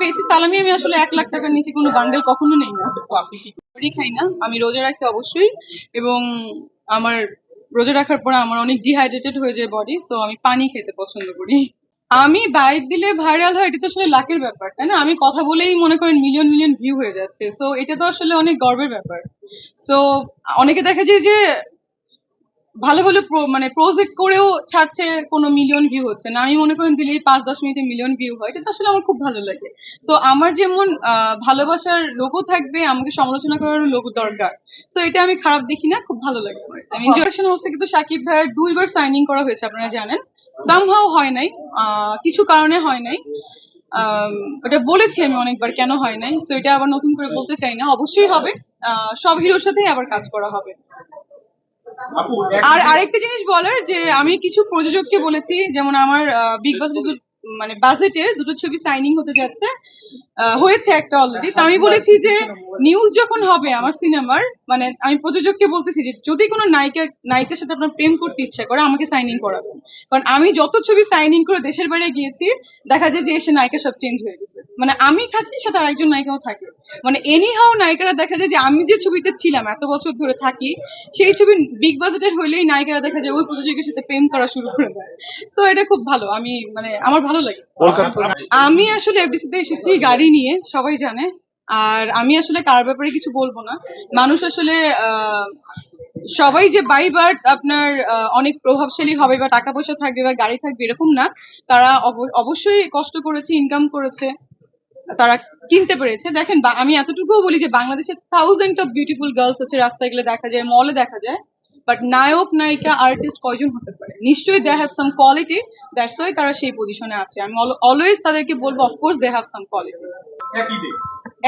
পেয়েছি সালামি, আমি আসলে এক লাখ টাকার নিচে কোনো বান্ডেল কখনো নেই না। আপনি খাই না? আমি রোজা রাখি অবশ্যই, এবং আমার রোজা রাখার পরে আমার অনেক ডিহাইড্রেটেড হয়ে যায় বডি সো আমি পানি খেতে পছন্দ করি। আমি বাইক দিলে ভাইরাল হয়, এটা তো আসলে লাকের ব্যাপার, তাই না? আমি কথা বলেই মনে করেন মিলিয়ন মিলিয়ন ভিউ হয়ে যাচ্ছে সো এটা তো আসলে অনেক গর্বের ব্যাপার। সো অনেকে দেখা যায় যে ভালো ভালো মানে প্রজেক্ট করেও ছাড়ছে কোনো মিলিয়ন ভিউ হচ্ছে না। আমি মনে করেন দিলেই পাঁচ দশ মিনিটে মিলিয়ন ভিউ হয়। এটা আসলে আমার খুব ভালো লাগে। তো আমার যেমন ভালোবাসার লোকও থাকবে, আমাকে সমালোচনা করার লোক দরকার। তো এটা আমি খারাপ দেখি না, খুব ভালো লাগে আমার। আমি ইন্টারাকশন হাউস থেকে তো সাকিব ভাইয়ের দুইবার সাইনিং করা হয়েছে, আপনারা জানেন। সামহাও হয় নাই কিছু কারণে হয় নাই। ওটা বলেছি আমি অনেকবার কেন হয় নাই। তো এটা আবার নতুন করে বলতে চাই না। অবশ্যই হবে। সব হিরোর সাথেই আবার কাজ করা হবে। আর আরেকটা জিনিস বলার যে আমি কিছু প্রযোজককে বলেছি যেমন আমার বিগ বাস মানে বাজেটের দুটো ছবি সাইনিং হতে যাচ্ছে আহ, হয়েছে একটা অলরেডি তো আমি বলেছি যে নিউজ যখন হবে আমার সিনেমার মানে আমি প্রযোজককে বলতেছি যে যদি কোনো নায়িকা নায়িকার সাথে আপনার প্রেম করতে ইচ্ছা করে আমাকে সাইনিং করাবেন। কারণ আমি যত ছবি সাইনিং করে দেশের বাইরে গিয়েছি দেখা যায় যে এসে নায়িকা সব চেঞ্জ হয়ে গেছে। মানে আমি থাকি সাথে আরেকজন নায়িকাও থাকে। মানে এনি হাও নায়িকারা দেখা যায় যে আমি যে ছবিতে ছিলাম এত বছর ধরে থাকি সেই ছবি বিগ বাজেটের হইলেই নায়িকারা দেখা যায় ওই প্রযোজকের সাথে প্রেম করা শুরু করে দেয়। তো এটা খুব ভালো আমি মানে আমার ভালো লাগে। আমি আসলে এফডিসি তে এসেছি গাড়ি নিয়ে সবাই জানে। আর আমি আসলে কার ব্যাপারে কিছু বলব না। মানুষ আসলে সবাই যে বাই বার্থ আপনার অনেক প্রভাবশালী হবে বা টাকা পয়সা থাকবে বা গাড়ি থাকবে এরকম না। তারা অবশ্যই কষ্ট করেছে ইনকাম করেছে, তারা কিনতে পেরেছে। দেখেন আমি এতটুকুও বলি যে বাংলাদেশে থাউজেন্ড অফ বিউটিফুল গার্লস আছে রাস্তায় গেলে দেখা যায় মলে দেখা যায়। বাট নায়ক, নায়িকা আর্টিস্ট কয়জন হতে পারে? নিশ্চয়ই they have some quality that's why তারা সেই পজিশনে আছে। আমি অলওয়েজ তাদেরকে বলব of course they have some quality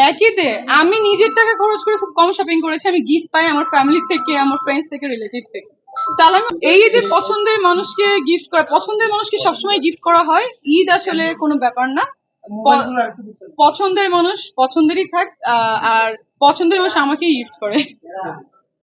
একই দিন আমি নিজের টাকা খরচ করে খুব কম শপিং করেছি আমি গিফট পাই আমার ফ্যামিলি থেকে আমার ফ্রেন্ডস থেকে রিলেটিভ থেকে। সালাম এই ঈদে পছন্দের মানুষকে গিফট করা পছন্দের মানুষকে সবসময় গিফট করা হয় ঈদ আসলে কোনো ব্যাপার না। পছন্দের মানুষ পছন্দেরই থাক আহ, আর পছন্দের মানুষ আমাকেই গিফট করে।